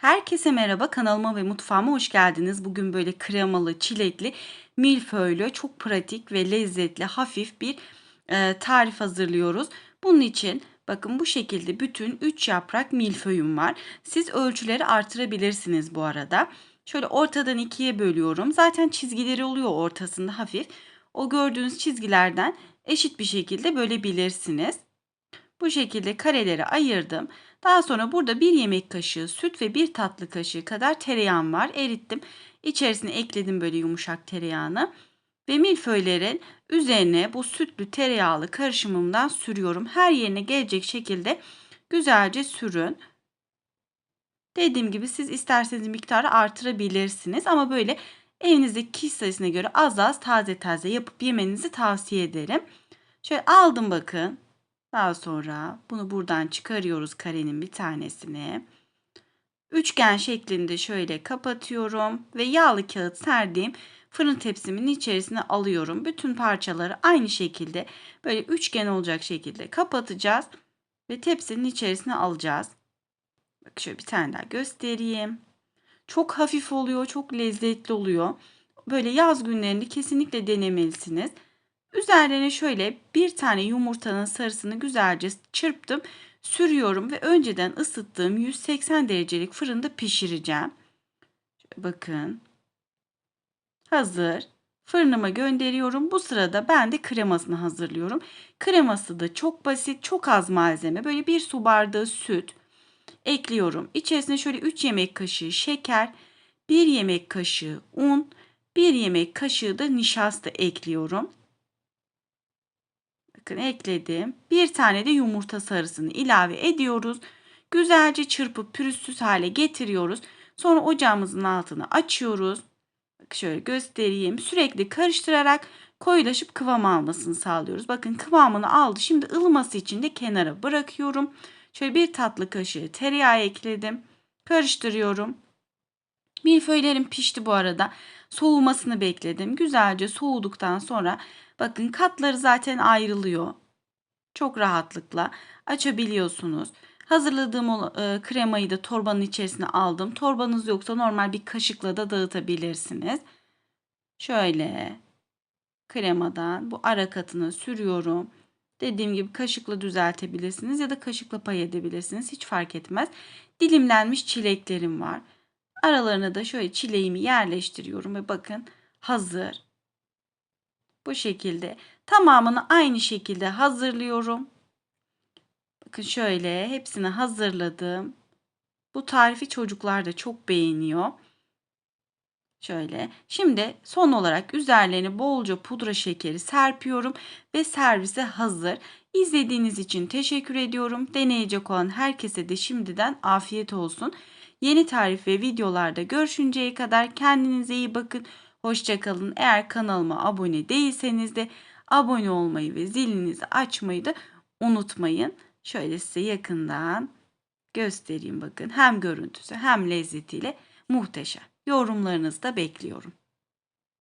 Herkese merhaba kanalıma ve mutfağıma hoş geldiniz. Bugün böyle kremalı, çilekli, milföylü, çok pratik ve lezzetli, hafif bir e, tarif hazırlıyoruz. Bunun için bakın bu şekilde bütün 3 yaprak milföyüm var. Siz ölçüleri artırabilirsiniz bu arada. Şöyle ortadan ikiye bölüyorum. Zaten çizgileri oluyor ortasında hafif. O gördüğünüz çizgilerden eşit bir şekilde bölebilirsiniz. Bu şekilde kareleri ayırdım. Daha sonra burada bir yemek kaşığı süt ve bir tatlı kaşığı kadar tereyağım var. Erittim. İçerisine ekledim böyle yumuşak tereyağını. Ve milföylerin üzerine bu sütlü tereyağlı karışımımdan sürüyorum. Her yerine gelecek şekilde güzelce sürün. Dediğim gibi siz isterseniz miktarı artırabilirsiniz ama böyle evinizdeki kişi sayısına göre az az taze taze yapıp yemenizi tavsiye ederim. Şöyle aldım bakın. Daha sonra bunu buradan çıkarıyoruz karenin bir tanesini. Üçgen şeklinde şöyle kapatıyorum ve yağlı kağıt serdiğim fırın tepsimin içerisine alıyorum. Bütün parçaları aynı şekilde böyle üçgen olacak şekilde kapatacağız ve tepsinin içerisine alacağız. Bak şöyle bir tane daha göstereyim. Çok hafif oluyor, çok lezzetli oluyor. Böyle yaz günlerinde kesinlikle denemelisiniz. Üzerine şöyle bir tane yumurtanın sarısını güzelce çırptım. Sürüyorum ve önceden ısıttığım 180 derecelik fırında pişireceğim. Bakın. Hazır. Fırınıma gönderiyorum. Bu sırada ben de kremasını hazırlıyorum. Kreması da çok basit, çok az malzeme. Böyle bir su bardağı süt ekliyorum. İçerisine şöyle 3 yemek kaşığı şeker, 1 yemek kaşığı un, 1 yemek kaşığı da nişasta ekliyorum. Bakın ekledim. Bir tane de yumurta sarısını ilave ediyoruz. Güzelce çırpıp pürüzsüz hale getiriyoruz. Sonra ocağımızın altını açıyoruz. Bak şöyle göstereyim. Sürekli karıştırarak koyulaşıp kıvam almasını sağlıyoruz. Bakın kıvamını aldı. Şimdi ılıması için de kenara bırakıyorum. Şöyle bir tatlı kaşığı tereyağı ekledim. Karıştırıyorum. Milföylerim pişti bu arada. Soğumasını bekledim. Güzelce soğuduktan sonra bakın katları zaten ayrılıyor. Çok rahatlıkla açabiliyorsunuz. Hazırladığım o, e, kremayı da torbanın içerisine aldım. Torbanız yoksa normal bir kaşıkla da dağıtabilirsiniz. Şöyle kremadan bu ara katını sürüyorum. Dediğim gibi kaşıkla düzeltebilirsiniz ya da kaşıkla pay edebilirsiniz. Hiç fark etmez. Dilimlenmiş çileklerim var. Aralarına da şöyle çileğimi yerleştiriyorum ve bakın hazır. Bu şekilde tamamını aynı şekilde hazırlıyorum. Bakın şöyle hepsini hazırladım. Bu tarifi çocuklar da çok beğeniyor. Şöyle. Şimdi son olarak üzerlerine bolca pudra şekeri serpiyorum ve servise hazır. İzlediğiniz için teşekkür ediyorum. Deneyecek olan herkese de şimdiden afiyet olsun. Yeni tarif ve videolarda görüşünceye kadar kendinize iyi bakın. Hoşçakalın. Eğer kanalıma abone değilseniz de abone olmayı ve zilinizi açmayı da unutmayın. Şöyle size yakından göstereyim bakın. Hem görüntüsü hem lezzetiyle muhteşem. Yorumlarınızı da bekliyorum.